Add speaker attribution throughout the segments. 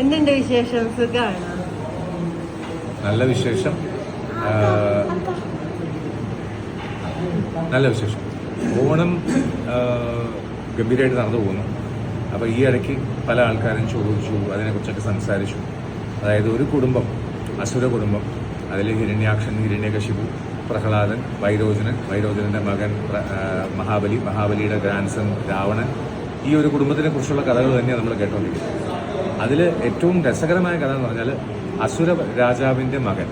Speaker 1: എന്തുണ്ട് വിശേഷം? സുഖമാണ്?
Speaker 2: നല്ല വിശേഷം. നല്ല വിശേഷം. ഓണം ഗംഭീരമായിട്ട് നടന്നു പോകുന്നു. അപ്പോൾ ഈ ഇടയ്ക്ക് പല ആൾക്കാരും ചോദിച്ചു അതിനെക്കുറിച്ചൊക്കെ സംസാരിച്ചു. അതായത് ഒരു കുടുംബം അസുര കുടുംബം അതിൽ ഹിരണ്യാക്ഷൻ ഹിരണ്യകശിപു പ്രഹ്ലാദൻ വൈരോചനൻ വൈരോചനന്റെ മകൻ മഹാബലി മഹാബലിയുടെ ഗ്രാൻസൺ രാവണൻ. ഈ ഒരു കുടുംബത്തിനെ കുറിച്ചുള്ള കഥകൾ തന്നെയാണ് നമ്മൾ കേട്ടുകൊണ്ടിരിക്കുന്നത് അതിൽ ഏറ്റവും രസകരമായ കഥ എന്ന് പറഞ്ഞാൽ അസുര രാജാവിന്റെ മകൻ.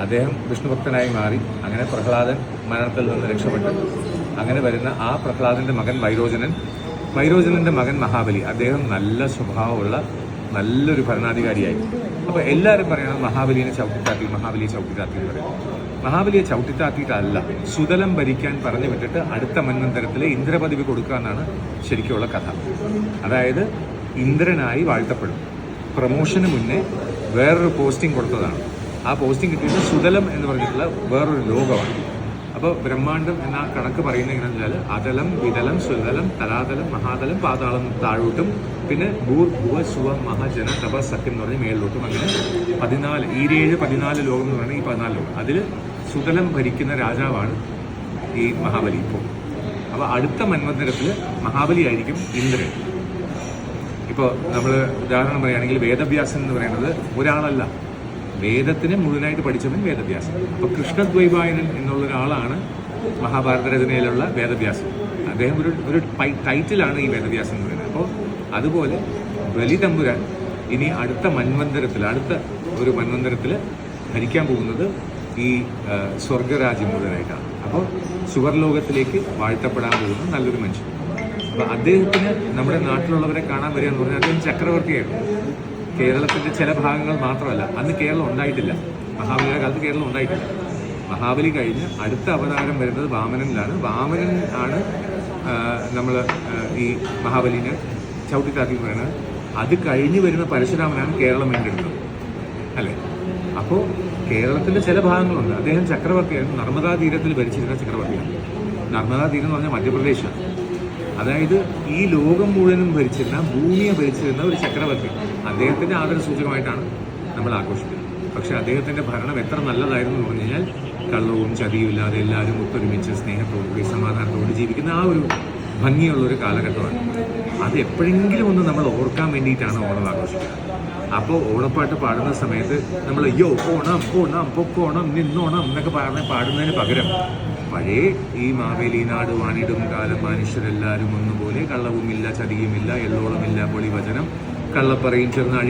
Speaker 2: അദ്ദേഹം വിഷ്ണുഭക്തനായി മാറി. അങ്ങനെ പ്രഹ്ലാദൻ മരണത്തിൽ നിന്ന് രക്ഷപ്പെട്ട്. അങ്ങനെ വരുന്ന ആ പ്രഹ്ലാദന്റെ മകൻ വൈരോചനൻ. വൈരോചനന്റെ മകൻ മഹാബലി. അദ്ദേഹം നല്ല സ്വഭാവമുള്ള നല്ലൊരു ഭരണാധികാരിയായി. അപ്പോൾ എല്ലാവരും പറയണം മഹാബലിനെ ചവിട്ടിത്താത്തി മഹാബലിയെ ചവിട്ടിത്താത്തി എന്ന് പറയും. മഹാബലിയെ ചവിട്ടിത്താത്തിയിട്ടല്ല. സുതലം ഭരിക്കാൻ പറഞ്ഞു വിട്ടിട്ട് അടുത്ത മന്വന്തരത്തിലെ ഇന്ദ്രപദവി കൊടുക്കുക എന്നാണ് ശരിക്കുള്ള കഥ. അതായത് ഇന്ദ്രനായി വാഴ്ത്തപ്പെടും. പ്രൊമോഷന് മുന്നേ വേറൊരു പോസ്റ്റിംഗ് കൊടുത്തതാണ്. ആ പോസ്റ്റിംഗ് കിട്ടിയത് സുതലം എന്ന് പറഞ്ഞിട്ടുള്ള വേറൊരു ലോകമാണ്. അപ്പോൾ ബ്രഹ്മാണ്ടം എന്ന കണക്ക് പറയുന്നത് എങ്ങനെയാണെന്ന് വെച്ചാൽ അതലം വിതലം സുതലം തലാതലം മഹാതലം പാതാളം താഴോട്ടും പിന്നെ ഭൂർ ഭുവ സുവ മഹജന തപ സത്യം എന്ന് പറഞ്ഞ് മേളിലോട്ടും അങ്ങനെ പതിനാല് ഈരേഴ് പതിനാല് ലോകം എന്ന് പറയുന്നത് ഈ പതിനാല് ലോകം. അതിൽ സുതലം ഭരിക്കുന്ന രാജാവാണ് ഈ മഹാബലി ഇപ്പോൾ. അപ്പോൾ അടുത്ത മന്വന്തരത്തിൽ മഹാബലി ആയിരിക്കും ഇന്ദ്രൻ. ഇപ്പോൾ നമ്മൾ ഉദാഹരണം പറയുകയാണെങ്കിൽ വേദവ്യാസൻ എന്ന് പറയുന്നത് ഒരാളല്ല. വേദത്തിനെ മുഴുവനായിട്ട് പഠിച്ചവൻ വേദവ്യാസൻ അപ്പോൾ കൃഷ്ണദ്വൈപായനൻ എന്നുള്ള ഒരാളാണ് മഹാഭാരത രചനയിലുള്ള വേദവ്യാസൻ അദ്ദേഹം ഒരു ഒരു ടൈറ്റിലാണ് ഈ വേദവ്യാസൻ എന്ന് പറയുന്നത്. അപ്പോൾ അതുപോലെ ബലിതമ്പുരാൻ ഇനി അടുത്ത മന്വന്തരത്തിൽ അടുത്ത ഒരു മന്വന്തരത്തിൽ ഭരിക്കാൻ പോകുന്നത് ഈ സ്വർഗരാജ്യം മുഴുവനായിട്ടാണ്. അപ്പോൾ സുവർലോകത്തിലേക്ക് വാഴ്ത്തപ്പെടാൻ പോകുന്ന നല്ലൊരു മനുഷ്യൻ. അപ്പൊ അദ്ദേഹത്തിന് നമ്മുടെ നാട്ടിലുള്ളവരെ കാണാൻ വരിക എന്ന് പറഞ്ഞാൽ അദ്ദേഹം ചക്രവർത്തിയായിരുന്നു. കേരളത്തിന്റെ ചില ഭാഗങ്ങൾ മാത്രമല്ല അന്ന് കേരളം ഉണ്ടായിട്ടില്ല. മഹാബലിയുടെ കാലത്ത് കേരളം ഉണ്ടായിട്ടില്ല. മഹാബലി കഴിഞ്ഞ് അടുത്ത അവതാരം വരുന്നത് വാമനനിലാണ്. വാമനൻ ആണ് നമ്മൾ ഈ മഹാബലിനെ ചവിട്ടിത്താക്കി പറയുന്നത്. അത് കഴിഞ്ഞ് വരുന്ന പരശുരാമനാണ് കേരളം വീണ്ടെടുത്തത് അല്ലേ? അപ്പോൾ കേരളത്തിന്റെ ചില ഭാഗങ്ങളുണ്ട്. അദ്ദേഹം ചക്രവർത്തിയായിരുന്നു. നർമ്മദാ തീരത്തിൽ ഭരിച്ചിരുന്ന ചക്രവർത്തിയാണ്. നർമ്മദാ തീരം എന്ന് പറഞ്ഞാൽ മധ്യപ്രദേശാണ്. അതായത് ഈ ലോകം മുഴുവനും ഭരിച്ചിരുന്ന ഭൂമിയെ ഭരിച്ചിരുന്ന ഒരു ചക്രവർത്തി. അദ്ദേഹത്തിന്റെ ആദരസൂചകമായിട്ടാണ് നമ്മൾ ആഘോഷിക്കുന്നത്. പക്ഷെ അദ്ദേഹത്തിന്റെ ഭരണം എത്ര നല്ലതായിരുന്നു എന്ന് പറഞ്ഞു കഴിഞ്ഞാൽ കള്ളവും ചതിയും ഇല്ലാതെ എല്ലാവരും ഒത്തൊരുമിച്ച് സ്നേഹത്തോടുകൂടി സമാധാനത്തോടുകൂടി ജീവിക്കുന്ന ആ ഒരു ഭംഗിയുള്ള ഒരു കാലഘട്ടമാണ്. അത് എപ്പോഴെങ്കിലും ഒന്ന് നമ്മൾ ഓർക്കാൻ വേണ്ടിയിട്ടാണ് ഓണം ആഘോഷിക്കുന്നത്. അപ്പോൾ ഓണപ്പാട്ട് പാടുന്ന സമയത്ത് നമ്മൾ അയ്യോ ഓണം ഓണം പൊക്കോണം നിന്നോണം എന്നൊക്കെ പറഞ്ഞ് പാടുന്നതിന് പകരം പഴയ ഈ മാവേലി നാട് വാണിടും കാലം മനുഷ്യരെല്ലാവരും ഒന്നുപോലെ കള്ളവുമില്ല ചതിയുമില്ല എള്ളോളമില്ല പൊളിവചനം കള്ളപ്പറയും ചെറുനാഴി